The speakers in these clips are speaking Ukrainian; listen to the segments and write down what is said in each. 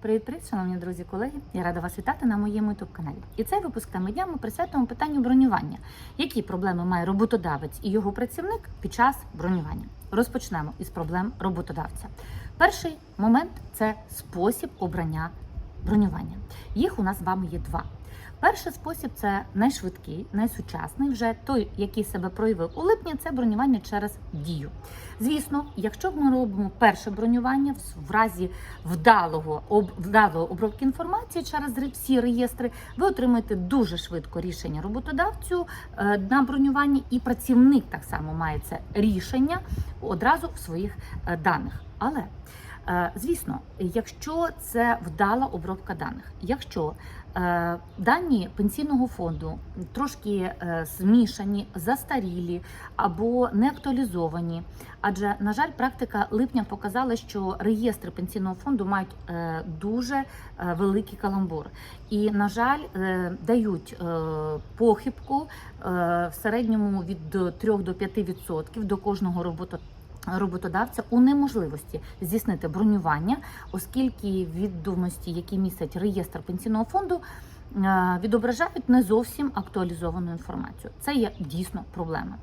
Привіт-привіт, шановні друзі, колеги! Я рада вас вітати на моєму youtube каналі. І цей випуск теми дня ми присвятимо питанню бронювання. Які проблеми має роботодавець і його працівник під час бронювання? Розпочнемо із проблем роботодавця. Перший момент це спосіб обрання бронювання. Їх у нас з вами є два. Перший спосіб це найшвидкий, найсучасний. Вже той, який себе проявив у липні, це бронювання через дію. Звісно, якщо ми робимо перше бронювання в- разі вдалого об вдалої обробки інформації через всі реєстри, ви отримаєте дуже швидко рішення роботодавцю е, на бронювання, і працівник так само має це рішення одразу в своїх е, даних. Але Звісно, якщо це вдала обробка даних, якщо е, дані пенсійного фонду трошки е, змішані, застарілі або не актуалізовані, адже на жаль, практика липня показала, що реєстри пенсійного фонду мають е, дуже е, великий каламбур, і на жаль, е, дають е, похибку е, в середньому від 3 до 5% відсотків до кожного робота роботодавця у неможливості здійснити бронювання, оскільки відомості, які містять реєстр пенсійного фонду, е, відображають не зовсім актуалізовану інформацію. Це є дійсно проблема.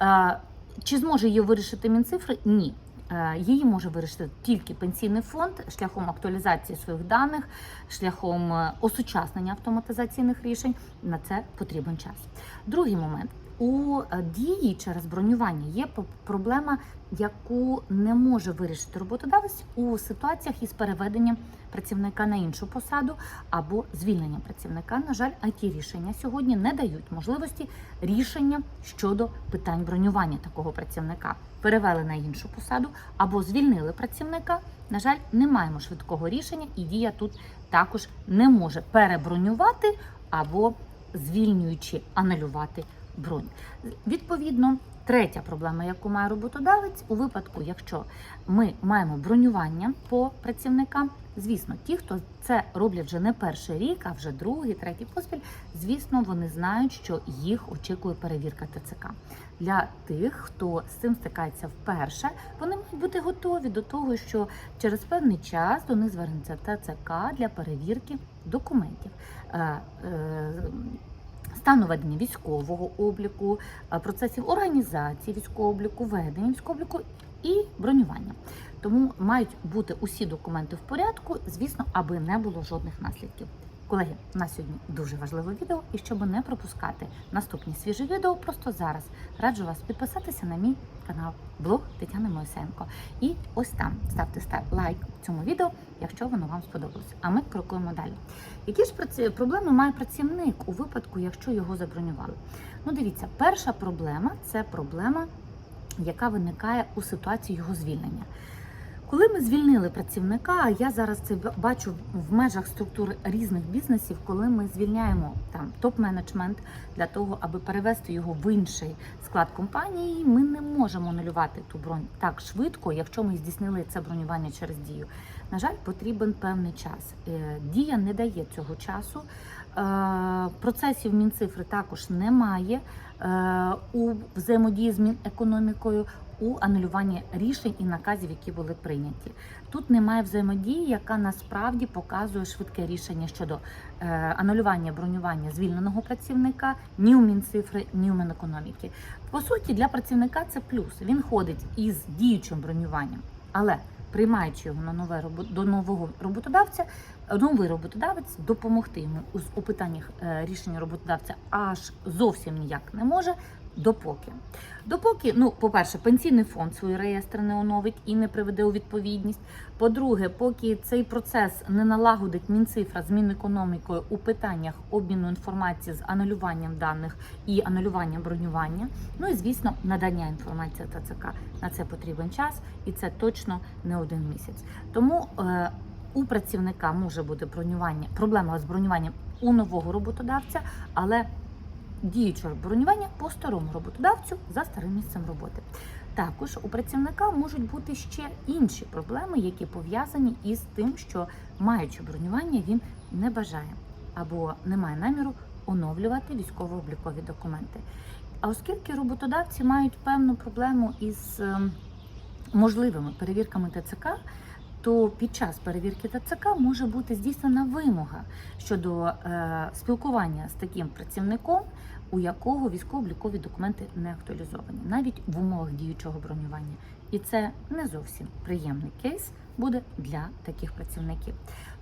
Е, Чи зможе її вирішити Мінцифри? Ні. Е, Її може вирішити тільки пенсійний фонд шляхом актуалізації своїх даних, шляхом осучаснення автоматизаційних рішень. На це потрібен час. Другий момент у е, дії через бронювання є проблема, яку не може вирішити роботодавець у ситуаціях із переведенням працівника на іншу посаду або звільненням працівника. На жаль, it рішення сьогодні не дають можливості рішення щодо питань бронювання такого працівника. Перевели на іншу посаду або звільнили працівника. На жаль, не маємо швидкого рішення, і дія тут також не може перебронювати або звільнюючи анулювати бронь. Відповідно, третя проблема, яку має роботодавець, у випадку, якщо ми маємо бронювання по працівникам, звісно, ті, хто це роблять вже не перший рік, а вже другий, третій поспіль, звісно, вони знають, що їх очікує перевірка ТЦК. Для тих, хто з цим стикається вперше, вони мають бути готові до того, що через певний час до них звернеться ТЦК для перевірки документів. Стану ведення військового обліку, е, процесів організації військового обліку, ведення військового обліку і бронювання. Тому мають бути усі документи в порядку, звісно, аби не було жодних наслідків. Колеги, у нас сьогодні дуже важливе відео, і щоб не пропускати наступні свіжі відео, просто зараз раджу вас підписатися на мій канал блог Тетяни Моїсенко. І ось там ставте став лайк цьому відео, якщо воно вам сподобалось. А ми крокуємо далі. Які ж праці- проблеми має працівник у випадку, якщо його забронювали? Ну, дивіться, перша проблема це проблема, яка виникає у ситуації його звільнення. Коли ми звільнили працівника, я зараз це бачу в межах структур різних бізнесів, коли ми звільняємо там топ-менеджмент для того, аби перевести його в інший склад компанії, ми не можемо анулювати ту бронь так швидко, якщо ми здійснили це бронювання через дію. На жаль, потрібен певний час. Е, Дія не дає цього часу. Е, Процесів Мінцифри також немає е, у взаємодії з Мінекономікою у анулюванні рішень і наказів, які були прийняті. Тут немає взаємодії, яка насправді показує швидке рішення щодо е, анулювання бронювання звільненого працівника ні у Мінцифри, ні у Мінекономіки. По суті, для працівника це плюс. Він ходить із діючим бронюванням, але приймаючи його на нове до нового роботодавця, новий роботодавець допомогти йому у- у питаннях е, рішення роботодавця аж зовсім ніяк не може. Допоки, допоки, ну, по-перше, пенсійний фонд свої реєстри не оновить і не приведе у відповідність. По-друге, поки цей процес не налагодить Мінцифра з Мінекономікою у питаннях обміну інформації з анулюванням даних і анулюванням бронювання. Ну і звісно, надання інформації ТЦК на це потрібен час, і це точно не один місяць. Тому е, у працівника може бути бронювання, проблема з бронюванням у нового роботодавця, але діючого бронювання по старому роботодавцю за старим місцем роботи. Також у працівника можуть бути ще інші проблеми, які пов'язані із тим, що маючи бронювання, він не бажає або не має наміру оновлювати військово-облікові документи. А оскільки роботодавці мають певну проблему із ем, можливими перевірками ТЦК, то під час перевірки ТЦК може бути здійснена вимога щодо е, спілкування з таким працівником, у якого військово-облікові документи не актуалізовані, навіть в умовах діючого бронювання. І це не зовсім приємний кейс буде для таких працівників.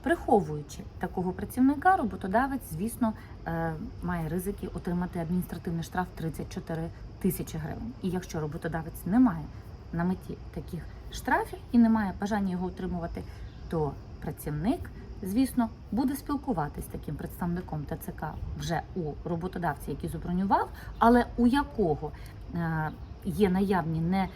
Приховуючи такого працівника, роботодавець, звісно, е, має ризики отримати адміністративний штраф 34 тисячі гривень. І якщо роботодавець не має на меті таких штрафів і не має бажання його отримувати, то працівник, звісно, буде спілкуватись з таким представником ТЦК вже у роботодавці, який забронював, але у якого е, є наявні не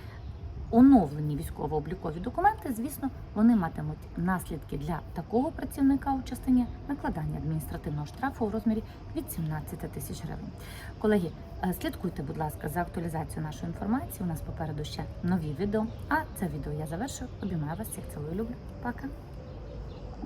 оновлені військово-облікові документи, звісно, вони матимуть наслідки для такого працівника у частині накладання адміністративного штрафу у розмірі від 17 тисяч гривень. Колеги, е, слідкуйте, будь ласка, за актуалізацією нашої інформації. У нас попереду ще нові відео. А це відео я завершую. Обіймаю вас, всіх цілую, люблю. Пока.